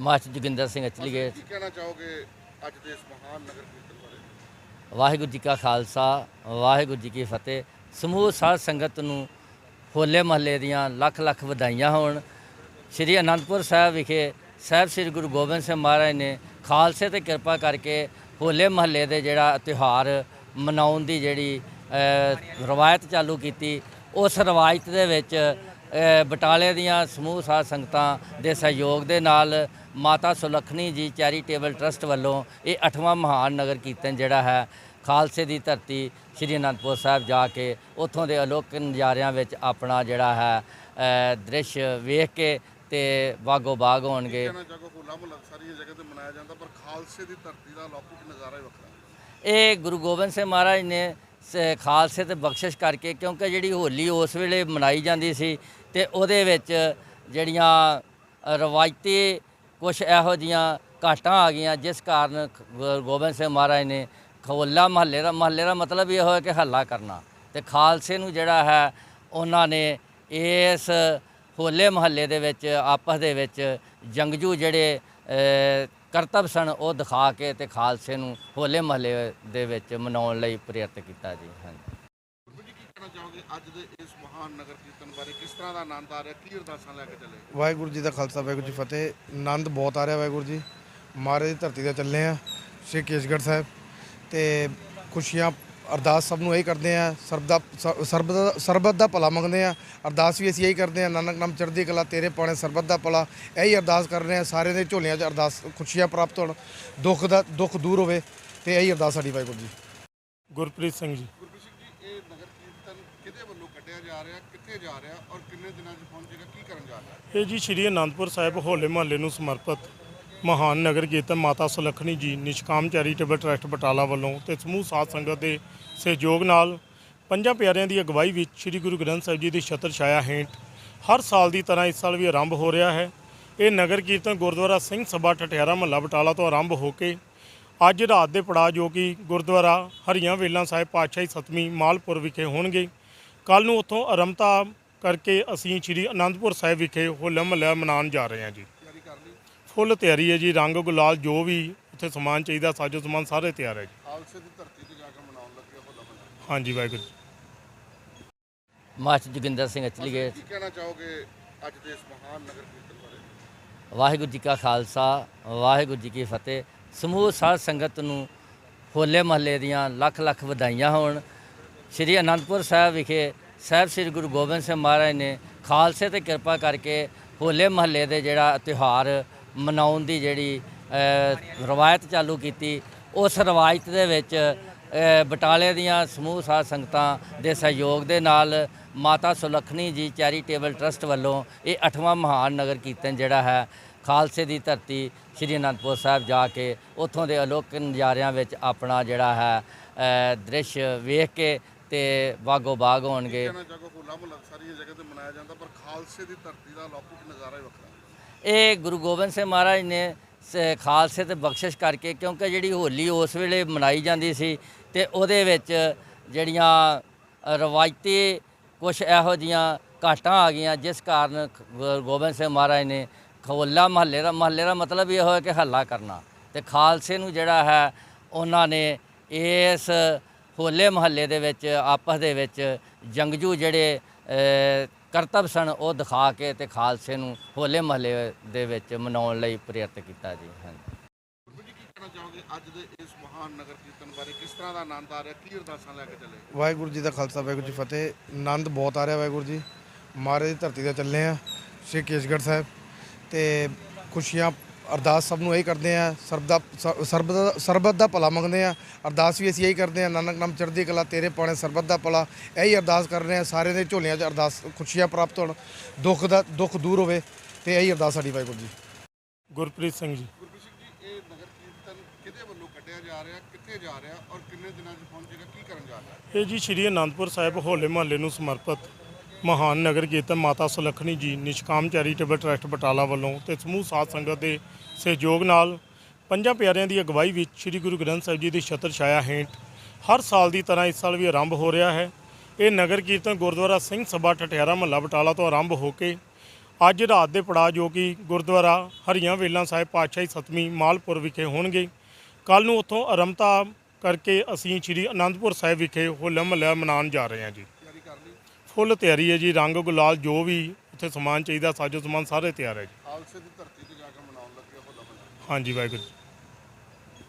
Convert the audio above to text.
Master Joginder Singh ਅਚਲੀਗੇ ਕੀ। ਕਹਿਣਾ ਚਾਹੋਗੇ ਅੱਜ ਦੇ ਇਸ ਮਹਾਨ ਨਗਰ ਕੀਰਤਨ ਬਾਰੇ? ਵਾਹਿਗੁਰੂ ਜੀ ਕਾ ਖਾਲਸਾ ਵਾਹਿਗੁਰੂ ਜੀ ਕੀ ਫਤਿਹ। ਸਮੂਹ ਸਾਧ ਸੰਗਤ ਨੂੰ ਹੋਲੇ ਮਹੱਲੇ ਦੀਆਂ ਲੱਖ ਲੱਖ ਵਧਾਈਆਂ ਹੋਣ। ਸ੍ਰੀ ਅਨੰਦਪੁਰ ਸਾਹਿਬ ਵਿਖੇ ਸਾਹਿਬ ਸ੍ਰੀ ਗੁਰੂ ਗੋਬਿੰਦ ਸਿੰਘ ਮਹਾਰਾਜ ਨੇ ਖਾਲਸੇ ਤੇ ਕਿਰਪਾ ਕਰਕੇ ਹੋਲੇ ਮਹੱਲੇ ਦੇ ਜਿਹੜਾ ਤਿਉਹਾਰ ਮਨਾਉਣ ਦੀ ਜਿਹੜੀ ਰਵਾਇਤ ਚਾਲੂ ਕੀਤੀ। ਉਸ ਰਵਾਇਤ ਦੇ ਵਿੱਚ ਬਟਾਲੇ ਦੀਆਂ ਸਮੂਹ ਸਾਧ ਸੰਗਤਾਂ ਦੇ ਸਹਿਯੋਗ ਦੇ ਨਾਲ ਮਾਤਾ ਸੁਲੱਖਣੀ ਜੀ ਚੈਰੀਟੇਬਲ ਟਰਸਟ ਵੱਲੋਂ ਇਹ 8ਵਾਂ ਮਹਾਨ ਨਗਰ ਕੀਰਤਨ ਜਿਹੜਾ ਹੈ ਖਾਲਸੇ ਦੀ ਧਰਤੀ ਸ੍ਰੀ ਅਨੰਦਪੁਰ ਸਾਹਿਬ ਜਾ ਕੇ ਉੱਥੋਂ ਦੇ ਅਲੋਕ ਨਜ਼ਾਰਿਆਂ ਵਿੱਚ ਆਪਣਾ ਜਿਹੜਾ ਹੈ ਦ੍ਰਿਸ਼ ਵੇਖ ਕੇ ਤੇ ਬਾਗੋ ਬਾਗ ਹੋਣਗੇ। ਇਹ ਗੁਰੂ ਗੋਬਿੰਦ ਸਿੰਘ ਮਹਾਰਾਜ ਨੇ ਸ- ਖਾਲਸੇ ਤੇ ਬਖਸ਼ਿਸ਼ ਕਰਕੇ ਕਿਉਂਕਿ ਜਿਹੜੀ ਹੋਲੀ ਉਸ ਵੇਲੇ ਮਨਾਈ ਜਾਂਦੀ ਸੀ ਤੇ ਉਹਦੇ ਵਿੱਚ ਜਿਹੜੀਆਂ ਰਵਾਇਤੀ ਕੁਝ ਇਹੋ ਜੀਆਂ ਘਾਟਾਂ ਆ ਗਈਆਂ ਜਿਸ ਕਾਰਨ ਗੁਰੂ ਗੋਬਿੰਦ ਸਿੰਘ ਮਹਾਰਾਜ ਨੇ ਹੋਲਾ ਮਹੱਲੇ ਦਾ ਮਹੱਲੇ ਦਾ ਮਤਲਬ ਇਹ ਹੋਇਆ ਕਿ ਹੱਲਾ ਕਰਨਾ ਤੇ ਖਾਲਸੇ ਨੂੰ ਜਿਹੜਾ ਹੈ ਉਹਨਾਂ ਨੇ ਇਸ ਹੋਲੇ ਮਹੱਲੇ ਦੇ ਵਿੱਚ ਆਪਸ ਦੇ ਵਿੱਚ ਜੰਗਜੂ ਜਿਹੜੇ ਅ, ਸਨ ਉਹ ਦਿਖਾ ਕੇ ਤੇ ਖਾਲਸੇ ਨੂੰ ਹੋਲੇ ਮਹੱਲੇ ਦੇ ਵਿੱਚ ਮਨਾਉਣ ਲਈ ਪ੍ਰੇਰਿਤ ਕੀਤਾ ਜੀ। ਹਾਂਜੀ। ਚਾਹੋਗੇ ਅੱਜ ਦੇ ਇਸ ਮਹਾਨ ਨਗਰ ਕੀਰਤਨ ਬਾਰੇ ਕਿਸ ਤਰ੍ਹਾਂ ਦਾ ਆਨੰਦ ਆ ਰਿਹਾ ਕੀ ਅਰਦਾਸਾਂ ਲੈ ਕੇ ਚੱਲੇ? ਵਾਹਿਗੁਰੂ ਜੀ ਦਾ ਖਾਲਸਾ ਵਾਹਿਗੁਰੂ ਜੀ ਕੀ ਫਤਿਹ। ਆਨੰਦ ਬਹੁਤ ਆ ਰਿਹਾ ਵਾਹਿਗੁਰੂ ਜੀ। ਮਹਾਰਾਜ ਦੀ ਧਰਤੀ ਤੇ ਚੱਲੇ ਆ ਸ਼੍ਰੀ ਕੇਸਗੜ੍ਹ ਸਾਹਿਬ। ਤੇ ਖੁਸ਼ੀਆਂ ਅਰਦਾਸ ਸਭ ਨੂੰ ਇਹੀ ਕਰਦੇ ਆ ਸਰਬ ਦਾ ਸਰਬ ਦਾ ਸਰਬਤ ਦਾ ਭਲਾ ਮੰਗਦੇ ਆ ਅਰਦਾਸ ਵੀ ਅਸੀਂ ਇਹੀ ਕਰਦੇ ਆ ਨਾਨਕ ਨਾਮ ਚੜ੍ਹਦੀ ਕਲਾ ਤੇਰੇ ਪਾਣੇ ਸਰਬਤ ਦਾ ਭਲਾ। ਇਹੀ ਅਰਦਾਸ ਕਰ ਰਹੇ ਆ ਸਾਰਿਆਂ ਦੇ ਝੋਲੀਆਂ 'ਚ ਅਰਦਾਸ ਖੁਸ਼ੀਆਂ ਪ੍ਰਾਪਤ ਹੋਣ ਦੁੱਖ ਦਾ ਦੁੱਖ ਦੂਰ ਹੋਵੇ। ਤੇ ਇਹੀ ਅਰਦਾਸ ਸਾਡੀ ਵਾਹਿਗੁਰੂ ਜੀ। ਗੁਰਪ੍ਰੀਤ ਸਿੰਘ ਜੀ ਇਹ ਨਗਰ ਕੀਰਤਨ ਕਿਹਦੇ ਵੱਲੋਂ ਕੱਢਿਆ ਜਾ ਰਿਹਾ, ਕਿੱਥੇ ਜਾ ਰਿਹਾ ਔਰ ਕਿੰਨੇ ਦਿਨਾਂ 'ਚ ਪਹੁੰਚੇਗਾ ਕੀ ਕਰਨ ਜਾ ਰਿਹਾ? ਇਹ ਜੀ ਸ਼੍ਰੀ ਅਨੰਦਪੁਰ ਸਾਹਿਬ ਹੋਲੇ ਮਹੱਲੇ ਨੂੰ ਸਮਰਪਿਤ ਮਹਾਨ ਨਗਰ ਕੀਰਤਨ ਮਾਤਾ ਸੁਲੱਖਣੀ ਜੀ, ਨਿਸ਼ਕਾਮ ਚੈਰੀਟੇਬਲ ਟਰਸਟ ਬਟਾਲਾ ਵੱਲੋਂ ਤੇ ਸਮੂਹ ਸਾਧ ਸੰਗਤ ਦੇ ਸਹਿਯੋਗ ਨਾਲ ਪੰਜਾਂ ਪਿਆਰਿਆਂ ਦੀ ਅਗਵਾਈ ਵਿੱਚ ਸ਼੍ਰੀ ਗੁਰੂ ਗ੍ਰੰਥ ਸਾਹਿਬ ਜੀ ਦੀ ਛਤਰ ਛਾਇਆ ਹੇਠ ਹਰ ਸਾਲ ਦੀ ਤਰ੍ਹਾਂ ਇਸ ਸਾਲ ਵੀ ਆਰੰਭ ਹੋ ਰਿਹਾ ਹੈ। ਇਹ ਨਗਰ ਕੀਰਤਨ ਗੁਰਦੁਆਰਾ ਸਿੰਘ ਸਭਾ ਠਠਿਆਰਾ ਮਹੱਲਾ ਬਟਾਲਾ ਤੋਂ ਆਰੰਭ ਹੋ ਕੇ ਅੱਜ ਰਾਤ ਦੇ ਪੜਾਅ ਜੋ ਕਿ ਗੁਰਦੁਆਰਾ ਹਰੀਆਂ ਵੇਲਾਂ ਸਾਹਿਬ ਪਾਤਸ਼ਾਹੀ ਸਤਵੀਂ ਮਾਲਪੁਰ ਵਿਖੇ ਹੋਣਗੇ ਕੱਲ ਨੂੰ ਉੱਥੋਂ ਆਰੰਭਤਾ ਕਰਕੇ ਅਸੀਂ ਸ਼੍ਰੀ ਅਨੰਦਪੁਰ ਸਾਹਿਬ ਵਿਖੇ ਹੋਲਾ ਮਹੱਲਾ ਮਨਾਉਣ ਜਾ ਰਹੇ ਹਾਂ ਜੀ। ਫੁੱਲ ਤਿਆਰੀ ਹੈ ਜੀ ਰੰਗ ਗੁਲਾਲ ਜੋ ਵੀ ਉੱਥੇ ਸਮਾਨ ਚਾਹੀਦਾ ਸਾਜੋ ਸਮਾਨ ਸਾਰੇ ਤਿਆਰ ਹੈ ਜੀ। ਖਾਲਸੇ ਦੀ ਧਰਤੀ ਤੇ ਜਾ ਕੇ ਮਨਾਉਣ ਲੱਗੇ ਹੋਲਾ ਮੁਹੱਲਾ। ਹਾਂਜੀ ਵਾਹਿਗੁਰੂ ਜੀ। ਮਾਸਟਰ ਜੋਗਿੰਦਰ ਸਿੰਘ ਅਚਲੀਗੇ ਕੀ ਕਹਿਣਾ ਚਾਹੋਗੇ ਅੱਜ ਦੇ ਇਸ ਮਹਾਨ ਨਗਰ ਕੀਰਤਨ ਬਾਰੇ? ਵਾਹਿਗੁਰੂ ਜੀ ਕਾ ਖਾਲਸਾ ਵਾਹਿਗੁਰੂ ਜੀ ਕੀ ਫਤਿਹ। ਸਮੂਹ ਸਾਧ ਸੰਗਤ ਨੂੰ ਹੋਲੇ ਮਹੱਲੇ ਦੀਆਂ ਲੱਖ ਲੱਖ ਵਧਾਈਆਂ ਹੋਣ। ਸ੍ਰੀ ਅਨੰਦਪੁਰ ਸਾਹਿਬ ਵਿਖੇ ਸਾਹਿਬ ਸ੍ਰੀ ਗੁਰੂ ਗੋਬਿੰਦ ਸਿੰਘ ਮਹਾਰਾਜ ਨੇ ਖਾਲਸੇ ਤੇ ਕਿਰਪਾ ਕਰਕੇ ਹੋਲੇ ਮਹੱਲੇ ਦੇ ਜਿਹੜਾ ਤਿਉਹਾਰ ਮਨਾਉਣ ਦੀ ਜਿਹੜੀ ਰਵਾਇਤ ਚਾਲੂ ਕੀਤੀ, ਉਸ ਰਵਾਇਤ ਦੇ ਵਿੱਚ ਬਟਾਲੇ ਦੀਆਂ ਸਮੂਹ ਸਾਧ ਸੰਗਤਾਂ ਦੇ ਸਹਿਯੋਗ ਦੇ ਨਾਲ ਮਾਤਾ ਸੁਲੱਖਣੀ ਜੀ ਚੈਰੀਟੇਬਲ ਟਰਸਟ ਵੱਲੋਂ ਇਹ 8ਵਾਂ ਮਹਾਨ ਨਗਰ ਕੀਰਤਨ ਜਿਹੜਾ ਹੈ, ਖਾਲਸੇ ਦੀ ਧਰਤੀ ਸ੍ਰੀ ਅਨੰਦਪੁਰ ਸਾਹਿਬ ਜਾ ਕੇ ਉੱਥੋਂ ਦੇ ਅਲੋਕ ਨਜ਼ਾਰਿਆਂ ਵਿੱਚ ਆਪਣਾ ਜਿਹੜਾ ਹੈ ਦ੍ਰਿਸ਼ ਵੇਖ ਕੇ ਤੇ ਬਾਗੋ ਬਾਗ ਹੋਣਗੇ ਕਹਿਣਾ ਚਾਹੋ ਹੋਲਾ ਮੁਹੱਲਾ ਸਾਰੀ ਜਗ੍ਹਾ ਤੇ ਮਨਾਇਆ ਜਾਂਦਾ ਪਰ ਖਾਲਸੇ ਦੀ ਧਰਤੀ ਦਾ ਲੌਕਿਕ ਨਜ਼ਾਰਾ ਹੀ ਵੱਖਰਾ ਹੈ। ਇਹ ਗੁਰੂ ਗੋਬਿੰਦ ਸਿੰਘ ਮਹਾਰਾਜ ਨੇ ਸ- ਖਾਲਸੇ ਤੇ ਬਖਸ਼ਿਸ਼ ਕਰਕੇ ਕਿਉਂਕਿ ਜਿਹੜੀ ਹੋਲੀ ਉਸ ਵੇਲੇ ਮਨਾਈ ਜਾਂਦੀ ਸੀ ਤੇ ਉਹਦੇ ਵਿੱਚ ਜਿਹੜੀਆਂ ਰਵਾਇਤੀ ਕੁਝ ਇਹੋ ਜੀਆਂ ਘਾਟਾਂ ਆ ਗਈਆਂ ਜਿਸ ਕਾਰਨ ਗੋਬਿੰਦ ਸਿੰਘ ਮਹਾਰਾਜ ਨੇ ਹੋਲਾ ਮਹੱਲੇ ਦਾ ਮਹੱਲੇ ਦਾ ਮਤਲਬ ਇਹ ਹੋਇਆ ਕਿ ਹੱਲਾ ਕਰਨਾ ਤੇ ਖਾਲਸੇ ਨੂੰ ਜਿਹੜਾ ਹੈ ਉਹਨਾਂ ਨੇ ਇਸ ਹੋਲੇ ਮਹੱਲੇ ਦੇ ਵਿੱਚ ਆਪਸ ਦੇ ਵਿੱਚ ਜੰਗਜੂ ਜਿਹੜੇ ਅ, ਕਰਤੱਵ ਸਨ ਉਹ ਦਿਖਾ ਕੇ ਤੇ ਖਾਲਸੇ ਨੂੰ ਹੋਲੇ ਮਹੱਲੇ ਦੇ ਵਿੱਚ ਮਨਾਉਣ ਲਈ ਪ੍ਰੇਰਿਤ ਕੀਤਾ ਜੀ। ਹਾਂਜੀ। ਗੁਰੂ ਜੀ ਕੀ ਕਹਿਣਾ ਚਾਹੋਗੇ? ਅੱਜ ਦੇ ਇਸ ਮਹਾਨ ਨਗਰ ਕੀਰਤਨ ਬਾਰੇ ਕਿਸ ਤਰ੍ਹਾਂ ਦਾ ਆਨੰਦ ਆ ਰਿਹਾ? ਕੀ ਅਰਦਾਸਾਂ ਲੈ ਕੇ ਚੱਲੇ? ਵਾਹਿਗੁਰੂ ਜੀ ਦਾ ਖਾਲਸਾ ਵਾਹਿਗੁਰੂ ਜੀ ਫਤਿਹ। ਆਨੰਦ ਬਹੁਤ ਆ ਰਿਹਾ ਵਾਹਿਗੁਰੂ ਜੀ। ਮਹਾਰਾਜ ਦੀ ਧਰਤੀ ਤੇ ਚੱਲੇ ਆ ਸ਼੍ਰੀ ਕੇਸਗੜ੍ਹ ਸਾਹਿਬ। ਤੇ ਖੁਸ਼ੀਆਂ ਅਰਦਾਸ ਸਭ ਨੂੰ ਇਹੀ ਕਰਦੇ ਆ ਸਰਬ ਦਾ ਸਰਬ ਦਾ ਸਰਬਤ ਦਾ ਭਲਾ ਮੰਗਦੇ ਆ ਅਰਦਾਸ ਵੀ ਅਸੀਂ ਇਹੀ ਕਰਦੇ ਆ ਨਾਨਕ ਨਾਮ ਚੜ੍ਹਦੀ ਕਲਾ ਤੇਰੇ ਪਾਣੇ ਸਰਬਤ ਦਾ ਭਲਾ। ਇਹੀ ਅਰਦਾਸ ਕਰ ਰਹੇ ਆ ਸਾਰਿਆਂ ਦੇ ਝੋਲੀਆਂ 'ਚ ਅਰਦਾਸ ਖੁਸ਼ੀਆਂ ਪ੍ਰਾਪਤ ਹੋਣ ਦੁੱਖ ਦਾ ਦੁੱਖ ਦੂਰ ਹੋਵੇ ਤੇ ਇਹੀ ਅਰਦਾਸ ਸਾਡੀ ਵਾਹਿਗੁਰੂ ਜੀ। ਗੁਰਪ੍ਰੀਤ ਸਿੰਘ ਜੀ। ਗੁਰਪ੍ਰੀਤ ਸਿੰਘ ਜੀ ਇਹ ਨਗਰ ਕੀਰਤਨ ਕਿਹਦੇ ਵੱਲੋਂ ਕੱਢਿਆ ਜਾ ਰਿਹਾ ਕਿੱਥੇ ਜਾ ਰਿਹਾ ਔਰ ਕਿੰਨੇ ਦਿਨਾਂ 'ਚ ਪਹੁੰਚੇਗਾ ਕੀ ਕਰਨ ਜਾ ਰਿਹਾ? ਇਹ ਜੀ ਸ਼੍ਰੀ ਅਨੰਦਪੁਰ ਸਾਹਿਬ ਹੋਲੇ ਮਹੱਲੇ ਨੂੰ ਸਮਰਪਿਤ। ਮਹਾਨ ਨਗਰ ਕੀਰਤਨ ਮਾਤਾ ਸੁਲੱਖਣੀ ਜੀ ਨਿਸ਼ਕਾਮ ਚੈਰੀਟੇਬਲ ਟਰਸਟ ਬਟਾਲਾ ਵੱਲੋਂ ਤੇ ਸਮੂਹ ਸਾਧ ਸੰਗਤ ਦੇ ਸਹਿਯੋਗ ਨਾਲ ਪੰਜਾਂ ਪਿਆਰਿਆਂ ਦੀ ਅਗਵਾਈ ਵਿੱਚ ਸ਼੍ਰੀ ਗੁਰੂ ਗ੍ਰੰਥ ਸਾਹਿਬ ਜੀ ਦੀ ਛਤਰ ਛਾਇਆ ਹੇਠ ਹਰ ਸਾਲ ਦੀ ਤਰ੍ਹਾਂ ਇਸ ਸਾਲ ਵੀ ਆਰੰਭ ਹੋ ਰਿਹਾ ਹੈ। ਇਹ ਨਗਰ ਕੀਰਤਨ ਗੁਰਦੁਆਰਾ ਸਿੰਘ ਸਭਾ ਠਠਿਆਰਾ ਮਹੱਲਾ ਬਟਾਲਾ ਤੋਂ ਆਰੰਭ ਹੋ ਕੇ ਅੱਜ ਰਾਤ ਦੇ ਪੜਾਅ ਜੋ ਕਿ ਗੁਰਦੁਆਰਾ ਹਰੀਆਂ ਵੇਲਾਂ ਸਾਹਿਬ ਪਾਤਸ਼ਾਹੀ ਸਤਵੀਂ ਮਾਲਪੁਰ ਵਿਖੇ ਹੋਣਗੇ। ਕੱਲ ਨੂੰ ਉੱਥੋਂ ਆਰੰਭਤਾ ਕਰਕੇ ਅਸੀਂ ਸ੍ਰੀ ਅਨੰਦਪੁਰ ਸਾਹਿਬ ਵਿਖੇ ਹੋਲਾ ਮਹੱਲਾ ਮਨਾਉਣ ਜਾ ਰਹੇ ਹਾਂ ਜੀ। ਫੁੱਲ ਤਿਆਰੀ ਹੈ ਜੀ ਰੰਗ ਗੁਲਾਲ ਜੋ ਵੀ ਉੱਥੇ ਸਮਾਨ ਚਾਹੀਦਾ ਸਾਜੋ ਸਮਾਨ ਸਾਰੇ ਤਿਆਰ ਹੈ ਜੀ। ਖਾਲਸੇ ਦੀ ਧਰਤੀ ਤੇ ਜਾ ਕੇ ਮਨਾਉਣ ਲੱਗੇ ਹੋਲਾ ਮਹੱਲਾ ਹਾਂਜੀ ਵਾਹਿਗੁਰੂ ਜੀ।